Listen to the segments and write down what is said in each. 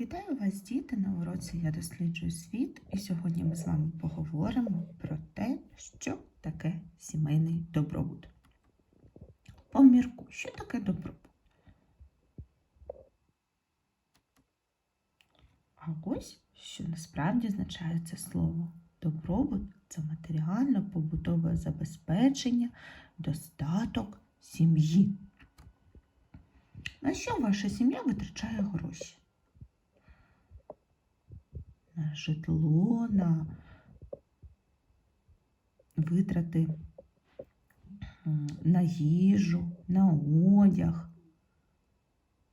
Вітаю вас, діти! На уроці я досліджую світ, і сьогодні ми з вами поговоримо про те, що таке сімейний добробут. Помірку, що таке добробут? А ось що насправді означає це слово. Добробут це матеріально-побутове забезпечення, достаток сім'ї. На що ваша сім'я витрачає гроші? На житло, на витрати на їжу, на одяг,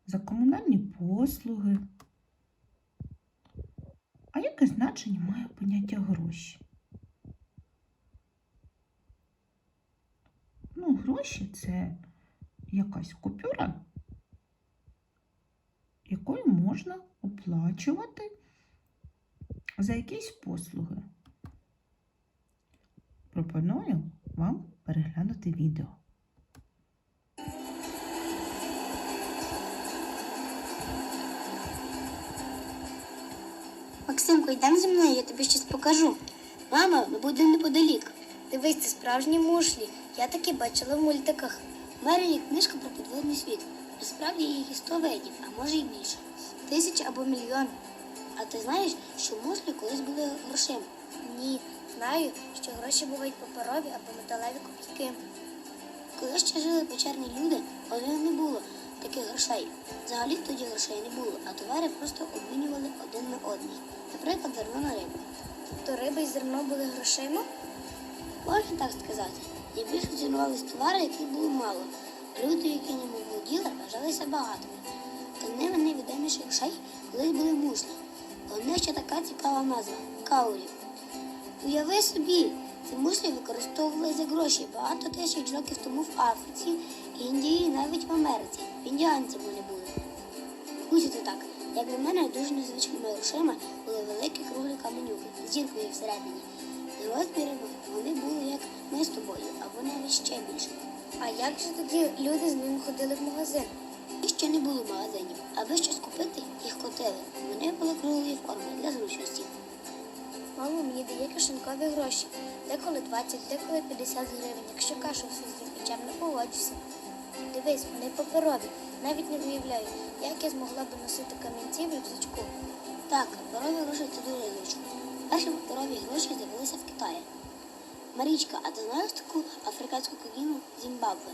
за комунальні послуги. А яке значення має поняття гроші? Ну, гроші це якась купюра, якою можна оплачувати за якісь послуги. Пропоную вам переглянути відео. Максимко, йдемо зі мною, я тобі щось покажу. Мама, ми будемо неподалік. Дивись, це справжні мушлі. Я такі бачила в мультиках. Є книжка про підводний світ. Насправді їх і сто видів, а може й більше. Тисяч або мільйон. А ти знаєш, що мушлі колись були грошима? Ні, знаю, що гроші бувають паперові або металеві копійки. Коли ще жили печерні люди, них не було таких грошей. Взагалі тоді грошей не було, а товари просто обмінювали один на одний. Наприклад, зерно на рибу. Тобто риба і зерно були грошима? Можна так сказати. Найбільше цінувались товари, яких було мало. Люди, які ними володіли, вважалися багатими. Та ними найвідоміших грошей колись були мушлі. Них ще така цікава назва каурі. Уяви собі, ці мушлі використовували за гроші багато тисяч років тому в Африці, Індії і навіть в Америці. В індіанцями не були. Ось так. Як для мене дуже незвичними грошима були великі круглі каменюки з зіркою всередині. І розмірами вони були як ми з тобою, або навіть ще більше. А як же тоді люди з ними ходили в магазин? І ще не було магазинів. Аби щось купити, їх котили. Вони були круглої форми для зручності. Мама мені дає кишенькові гроші. Деколи 20, деколи 50 гривень. Якщо кашу всю з'їм і чемно поводжуся. Дивись, вони паперові. Навіть не уявляю, як я змогла б носити камінці в рюкзачку. Так, паперові гроші це дуже зручно. Перші паперові гроші з'явилися в Китаї. Марічка, а ти знаєш таку африканську країну Зімбабве?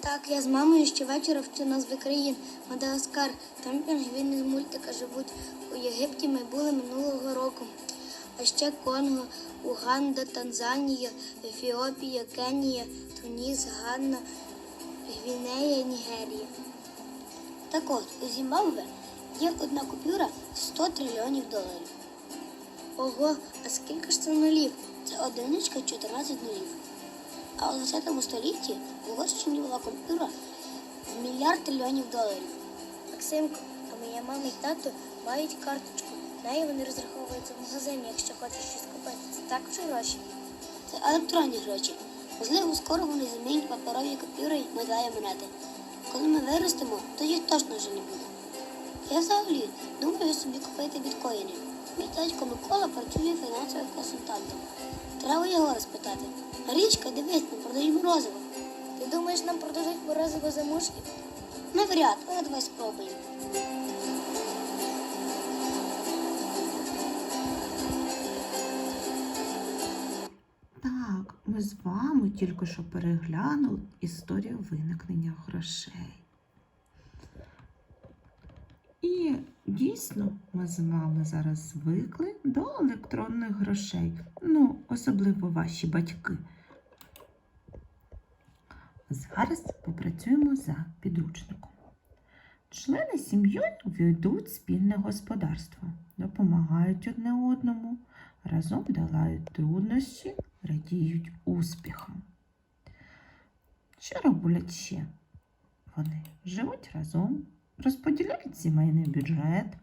Так, я з мамою щовечора вчу назви країн. Мадагаскар, там пінгвіни з мультика живуть. У Єгипті ми були минулого року. А ще Конго, Уганда, Танзанія, Ефіопія, Кенія, Туніс, Ганна, Гвінея, Нігерія. Так от, у Зімбабве є одна купюра 100 трильйонів доларів. Ого, а скільки ж це нулів? Це одиничка 14 нулів. А у 20 столітті в Угорщині була купюра в мільярд трильйонів доларів. Максимко, а моя мама і тато мають карточку. Нею вони розраховуються в магазині, якщо хочуть щось купити. Це також гроші. Це електронні гроші. Можливо, скоро вони замінять паперові купюри на дві монети. Коли ми виростемо, то їх точно вже не буде. Я взагалі думаю собі купити біткоїни. Мій дядько Микола працює фінансовим консультантом. Треба його розпитати. Марічка, дивись, ми продаємо морозиво. Ти думаєш, нам продадуть морозиво за мушлі? Навряд, але давай спробуємо. Так, ми з вами тільки що переглянули історію виникнення грошей. І дійсно ми з вами зараз звикли до електронних грошей. Ну, особливо ваші батьки. Зараз попрацюємо за підручником. Члени сім'ї ведуть спільне господарство, допомагають одне одному, разом долають труднощі, радіють успіхам. Що роблять ще? Вони живуть разом, розподіляють сімейний бюджет,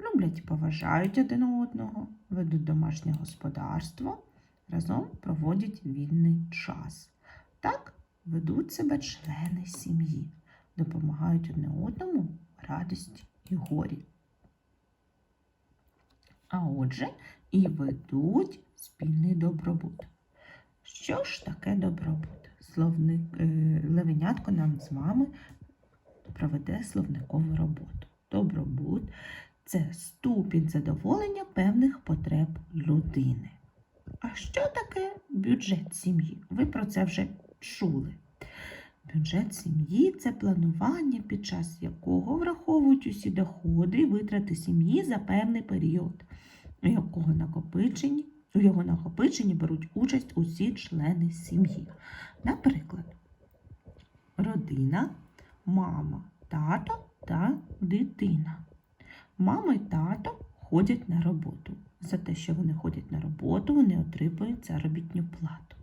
люблять і поважають один одного, ведуть домашнє господарство, разом проводять вільний час. Так ведуть себе члени сім'ї, допомагають одне одному радості і горі. а отже, і ведуть спільний добробут. Що ж таке добробут? Словник, е, Левенятко нам з вами проведе словникову роботу. Добробут це ступінь задоволення певних потреб людини. А що таке бюджет сім'ї? Ви про це вже чули. Бюджет сім'ї це планування, під час якого враховують усі доходи і витрати сім'ї за певний період, у якого накопиченні, у його накопиченні беруть участь усі члени сім'ї. Наприклад, родина, мама, тато та дитина. Мама і тато ходять на роботу. За те, що вони ходять на роботу, вони отримують заробітну плату.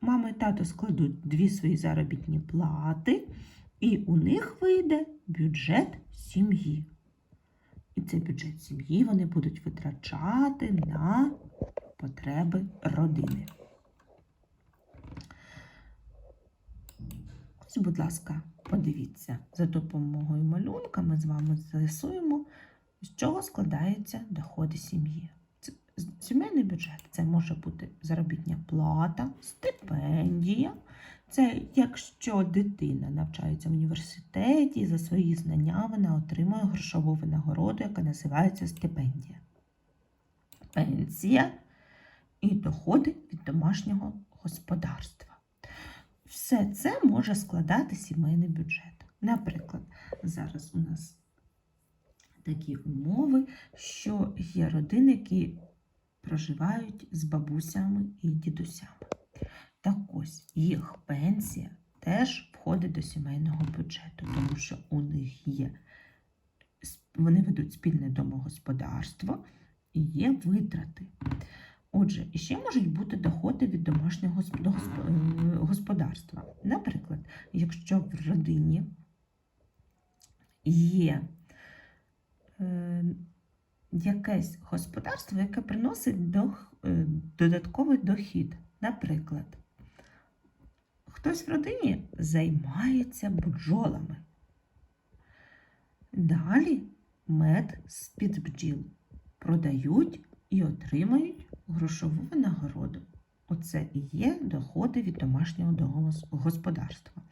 Мама і тато складуть дві свої заробітні плати, і у них вийде бюджет сім'ї. І цей бюджет сім'ї вони будуть витрачати на потреби родини. Ось, будь ласка, подивіться, за допомогою малюнка ми з вами з'ясуємо, з чого складаються доходи сім'ї. Сімейний бюджет це може бути заробітня плата, стипендія. Це якщо дитина навчається в університеті, за свої знання вона отримує грошову винагороду, яка називається стипендія. Пенсія і доходи від домашнього господарства. Все це може складати сімейний бюджет. Наприклад, зараз у нас такі умови, що є родини, які проживають з бабусями і дідусями. Так ось їх пенсія теж входить до сімейного бюджету, тому що у них є вони ведуть спільне домогосподарство і є витрати. Отже, іще можуть бути доходи від домашнього е, господарства. Наприклад, якщо в родині є е, якесь господарство, яке приносить е, додатковий дохід. Наприклад, хтось в родині займається бджолами. Далі мед з-під бджіл продають і отримають грошову винагороду. Оце і є доходи від домашнього господарства.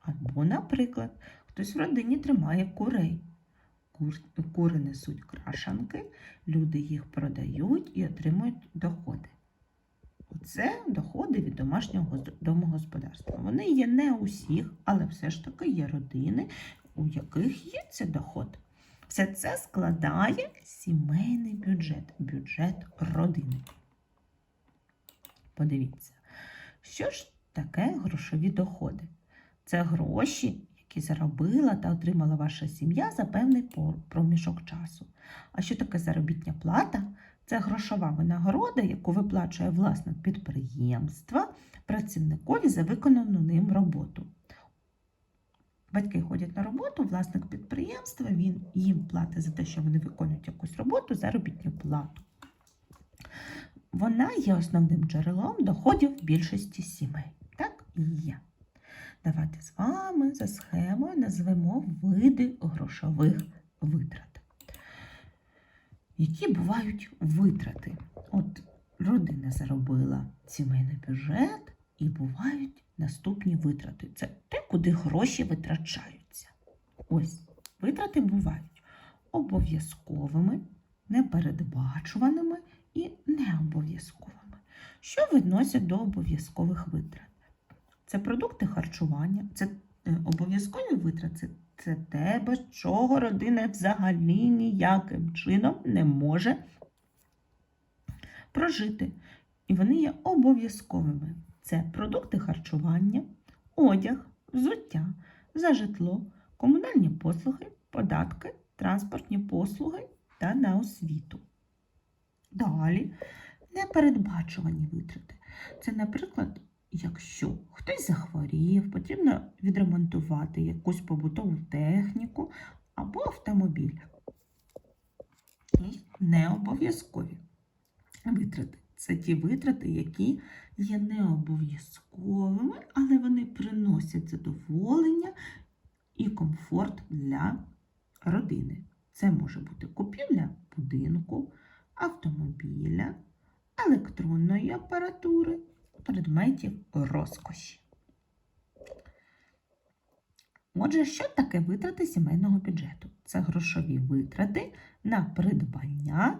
Або, наприклад, хтось в родині тримає курей. Кур, кури несуть крашанки, люди їх продають і отримують доходи. Це доходи від домашнього домогосподарства. Вони є не у всіх, але все ж таки є родини, у яких є цей доход. Це складає сімейний бюджет, бюджет родини. Подивіться, що ж таке грошові доходи? Це гроші, які заробила та отримала ваша сім'я за певний проміжок часу. А що таке заробітня плата? Це грошова винагорода, яку виплачує власник підприємства працівникові за виконану ним роботу. Батьки ходять на роботу, власник підприємства, він їм платить за те, що вони виконують якусь роботу, заробітну плату. Вона є основним джерелом доходів більшості сімей. Так і є. Давайте з вами за схемою назвемо види грошових витрат. Які бувають витрати? От родина заробила сімейний бюджет, і бувають наступні витрати. Це те, куди гроші витрачаються. Ось витрати бувають обов'язковими, непередбачуваними і необов'язковими. Що відносять до обов'язкових витрат? Це продукти харчування, це е, обов'язкові витрати, це, це те, без чого родина взагалі ніяким чином не може прожити. І вони є обов'язковими. Це продукти харчування, одяг, взуття, за житло, комунальні послуги, податки, транспортні послуги та на освіту. Далі непередбачувані витрати. Це, наприклад, якщо хтось захворів, потрібно відремонтувати якусь побутову техніку або автомобіль. І не обов'язкові витрати. Це ті витрати, які є не обов'язковими, але вони приносять задоволення і комфорт для родини. Це може бути купівля будинку, автомобіля, електронної апаратури, предметів розкоші. Отже, що таке витрати сімейного бюджету? Це грошові витрати на придбання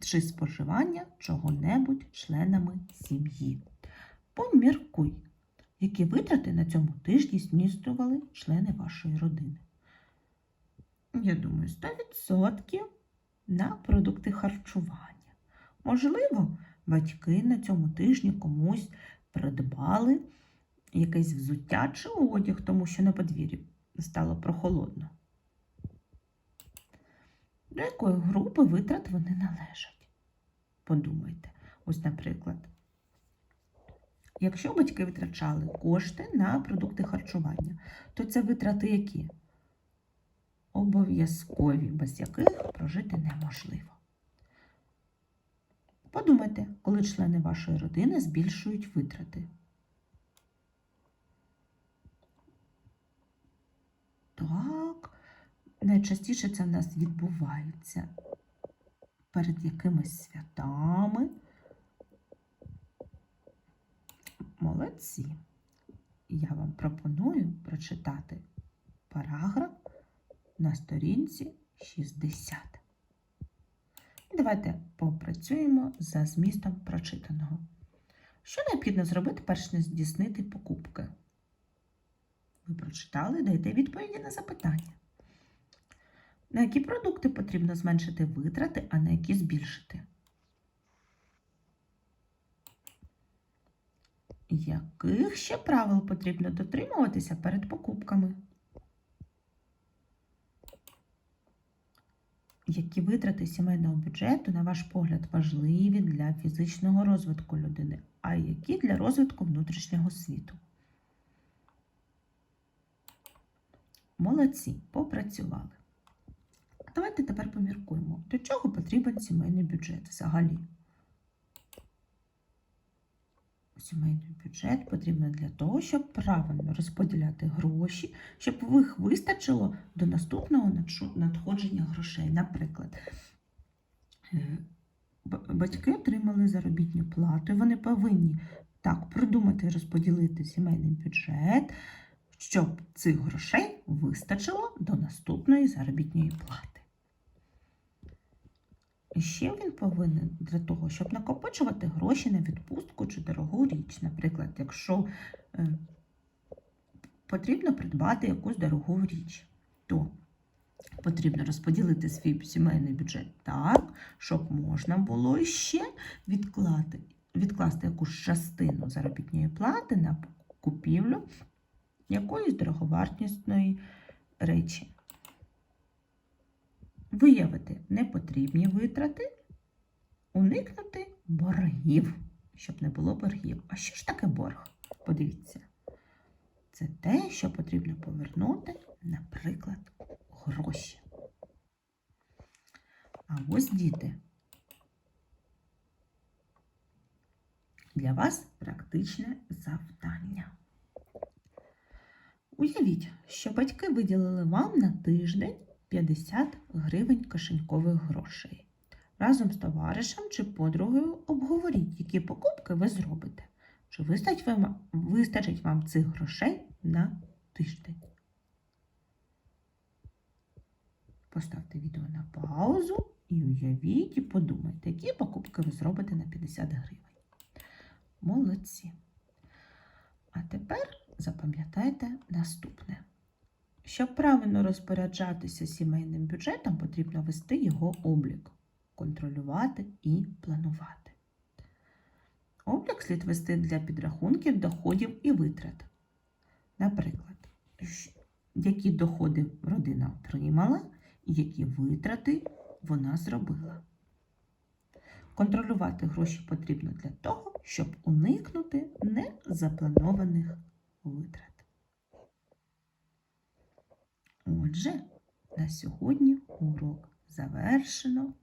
чи споживання чого-небудь членами сім'ї. Поміркуй, які витрати на цьому тижні здійснювали члени вашої родини. Я думаю, 100% на продукти харчування. Можливо, батьки на цьому тижні комусь придбали якесь взуття чи одяг, тому що на подвір'ї стало прохолодно. До якої групи витрат вони належать? Подумайте. Ось, наприклад, якщо батьки витрачали кошти на продукти харчування, то це витрати які? Обов'язкові, без яких прожити неможливо. Подумайте, коли члени вашої родини збільшують витрати. Так, найчастіше це в нас відбувається перед якимись святами. Молодці. Я вам пропоную прочитати параграф на сторінці 60. І давайте попрацюємо за змістом прочитаного. Що необхідно зробити, перш ніж здійснити покупки? Ви прочитали, дайте відповіді на запитання. На які продукти потрібно зменшити витрати, а на які збільшити? Яких ще правил потрібно дотримуватися перед покупками? Які витрати сімейного бюджету, на ваш погляд, важливі для фізичного розвитку людини, а які для розвитку внутрішнього світу? Молодці, попрацювали. Давайте тепер поміркуємо, до чого потрібен сімейний бюджет взагалі. Сімейний бюджет потрібен для того, щоб правильно розподіляти гроші, щоб їх вистачило до наступного надходження грошей. Наприклад, е, батьки отримали заробітну плату, і вони повинні так продумати і розподілити сімейний бюджет, щоб цих грошей вистачило до наступної заробітної плати. І ще він повинен для того, щоб накопичувати гроші на відпустку чи дорогу річ. Наприклад, якщо е, потрібно придбати якусь дорогу річ, то потрібно розподілити свій сімейний бюджет так, щоб можна було ще відклати, відкласти якусь частину заробітної плати на купівлю якоїсь дороговартісної речі. Виявити непотрібні витрати, уникнути боргів, щоб не було боргів. А що ж таке борг? Подивіться. Це те, що потрібно повернути, наприклад, гроші. А ось діти. Для вас практичне завдання. Уявіть, що батьки виділили вам на тиждень 50 гривень кишенькових грошей. Разом з товаришем чи подругою обговоріть, які покупки ви зробите. Чи вистачить вам цих грошей на тиждень? Поставте відео на паузу і уявіть і подумайте, які покупки ви зробите на 50 гривень. Молодці. А тепер запам'ятайте наступне. Щоб правильно розпоряджатися сімейним бюджетом, потрібно вести його облік, контролювати і планувати. Облік слід вести для підрахунків доходів і витрат. Наприклад, які доходи родина отримала і які витрати вона зробила. Контролювати гроші потрібно для того, щоб уникнути незапланованих витрат. Отже, на сьогодні урок завершено.